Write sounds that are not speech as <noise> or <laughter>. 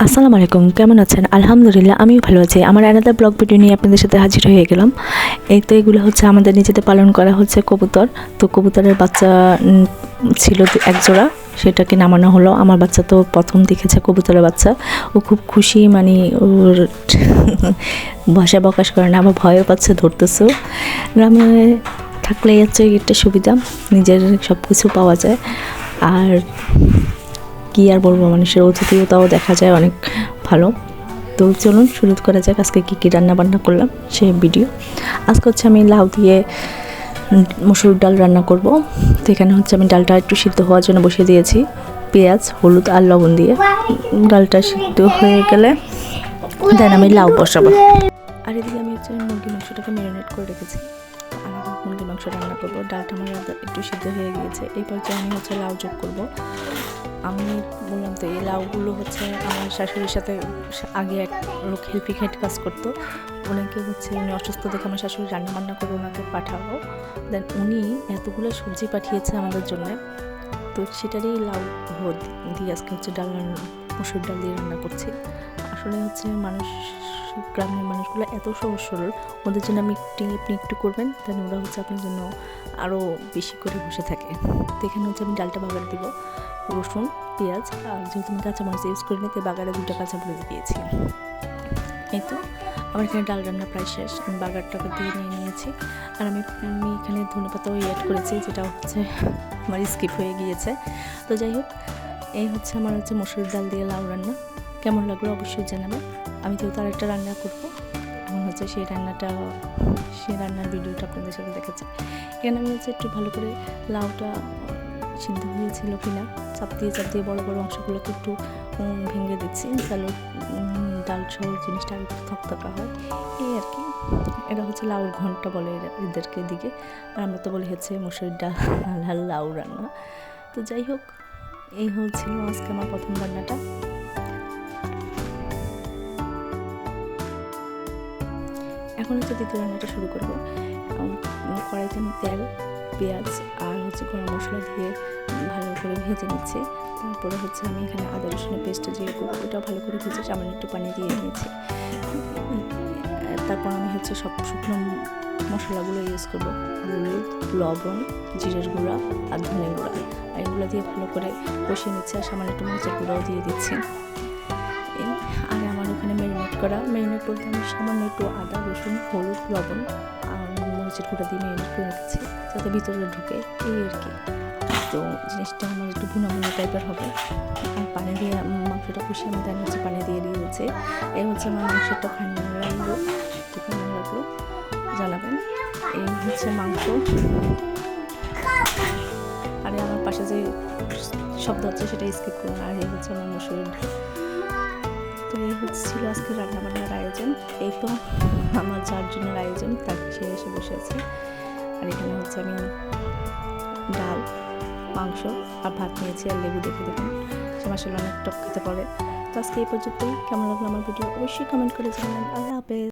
আসসালামু আলাইকুম, কেমন আছেন? আলহামদুলিল্লাহ, আমিও ভালো আছি। আমার আলাদা ব্লগ ভিডিও নিয়ে আপনাদের সাথে হাজির হয়ে গেলাম। এই তো এগুলো হচ্ছে আমাদের নিজেদের পালন করা হচ্ছে কবুতর। তো কবুতরের বাচ্চা ছিল দু- এক সেটাকে নামানো হলো। আমার বাচ্চা তো প্রথম দেখেছে কবুতরের বাচ্চা। ও খুব খুশি মানে ওর <laughs> ভাষা প্রকাশ করে না, আবার ভয়ও পাচ্ছে, ধরতেছে। গ্রামে থাকলে হচ্ছে একটা সুবিধা, নিজের সব কিছু পাওয়া যায়। আর কি আর বলব, মানুষের অতিথিয়তাও দেখা যায় অনেক ভালো। তো চলুন, শুরু করা যাক। আজকে কী কী রান্না বান্না করলাম, সে ভিডিও। আজকে হচ্ছে আমি লাউ দিয়ে মসুর ডাল রান্না করব। তো এখানে হচ্ছে আমি ডালটা একটু সিদ্ধ হওয়ার জন্য বসিয়ে দিয়েছি। পেঁয়াজ, হলুদ আর লবণ দিয়ে। ডালটা সিদ্ধ হয়ে গেলে দেন আমি লাউ বসাবো। আর এদিকে আমি হচ্ছে মুরগি মাংসটাকে ম্যারিনেট করে রেখেছি। মাংস রান্না করব। ডালটা আমার একটু সিদ্ধ হয়ে গিয়েছে। এই পর্যায়ে আমি হচ্ছে লাউ যোগ করব। আমি বললাম তো, এই লাউগুলো হচ্ছে আমার শাশুড়ির সাথে আগে এক লোক হেল্পিং হেড কাজ করতো। ওনাকে হচ্ছে উনি অসুস্থ দেখে আমার শাশুড়ি রান্না বান্না করে ওনাকে পাঠাবো। দেন উনি এতগুলো সবজি পাঠিয়েছে আমাদের জন্য। তো সেটারই লাউ দিয়ে আজকে হচ্ছে ডাল রান্না, মুসুর ডাল দিয়ে রান্না করছি। আসলে হচ্ছে মানুষ, গ্রামের মানুষগুলো এত সহজ সরল। ওদের জন্য আমি একটু আপনি একটু করবেন দেন ওরা হচ্ছে আপনার জন্য আরও বেশি করে বসে থাকে। তো এখানে হচ্ছে আমি ডালটা বাগার দিব, রসুন, পেঁয়াজ, আর যেহেতু আমি কাঁচামরিচ ইউজ করি নিতে বাগারে দুটো কাঁচামরিচ দিয়েছি। এই তো, আমার এখানে ডাল রান্না প্রায় শেষ, আমি বাগারটাকে দিয়ে নিয়ে নিয়েছি। আর আমি আমি এখানে ধনে পাতাও অ্যাড করেছি, যেটা হচ্ছে আমার স্কিপ হয়ে গিয়েছে। তো যাই হোক, এই হচ্ছে আমার হচ্ছে মসুর ডাল দিয়ে লাউ রান্না। কেমন লাগল অবশ্যই জানাবেন আমি তো তার একটা রান্না করব, এখন হচ্ছে সেই রান্নাটা, সেই রান্নার ভিডিওটা আপনাদের সাথে দেখাচ্ছি। এখানে আমি হচ্ছে একটু ভালো করে লাউটা সিদ্ধ হয়েছিল কিনা চাপ দিয়ে চাপ দিয়ে বড়ো বড়ো অংশগুলোকে একটু ভেঙে দিচ্ছি তাহলে ডাল সহ জিনিসটা আর একটু থকথকা হয়। এই আর কি। এটা হচ্ছে লাউর ঘণ্টা বলে এদেরকে দিকে আর আমরা তো বলি হচ্ছে মসুর ডাল আর লাউ রান্না। তো যাই হোক, এই হচ্ছিল আজকে আমার প্রথম রান্নাটা। এখন হচ্ছে দ্বিতীয় রান্নাটা শুরু করব। কড়াইতে আমি তেল, পেঁয়াজ আর হচ্ছে গরম মশলা দিয়ে ভালো করে ভেজে নিচ্ছি। তারপরে হচ্ছে আমি এখানে আদা, রসুনের পেস্টটা দিয়ে করব। ওটাও ভালো করে ভেজে সামান্য একটু পানি দিয়ে নিয়েছি। তারপর আমি হচ্ছে সব শুকনো মশলাগুলো ইউজ করব। হলুদ, লবণ, জিরের গুঁড়া আর ধনে গুঁড়া। এগুলো দিয়ে ভালো করে কষিয়ে নিচ্ছি আর সামান্য একটু মরিচের গুঁড়াও দিয়ে দিচ্ছি। করা। ম্যারিনেট বলতে আমি সামান্য একটু আদা, রসুন, হলুদ, লবণ আর মরিচের গুঁড়া দিয়ে ম্যারিনেট করে রেখেছি যাতে ভিতরে ঢুকে এই আর কি। তো জিনিসটা আমার একটু ভুনা টাইপের হবে। আর পানি দিয়ে, মাংসটা কষিয়ে আমি তার হচ্ছে পানি দিয়ে দিয়ে দিচ্ছি এই হচ্ছে আমার মাংসটা খান্না লাগল একটু কেমন লাগল। জানাবেন, এই হচ্ছে মাংস। আর আমার পাশে যে শব্দ হচ্ছে সেটা স্কিপ করুন। আর এই হচ্ছে আমার মসুরের তো এই হচ্ছিল আজকে রান্নাবান্নার আয়োজন। এই তো আমার চারজনের আয়োজন, তার সে এসে বসে আছে। আর এখানে হচ্ছে আমি ডাল, মাংস আর ভাত নিয়েছি আর লেবু দেখে দেখুন সে মাসাল অনেক টক খেতে পারে। তো আজকে এই পর্যন্তই। কেমন লাগল আমার ভিডিও? অবশ্যই কমেন্ট করে জানাবেন। আল্লাহ হাফেজ।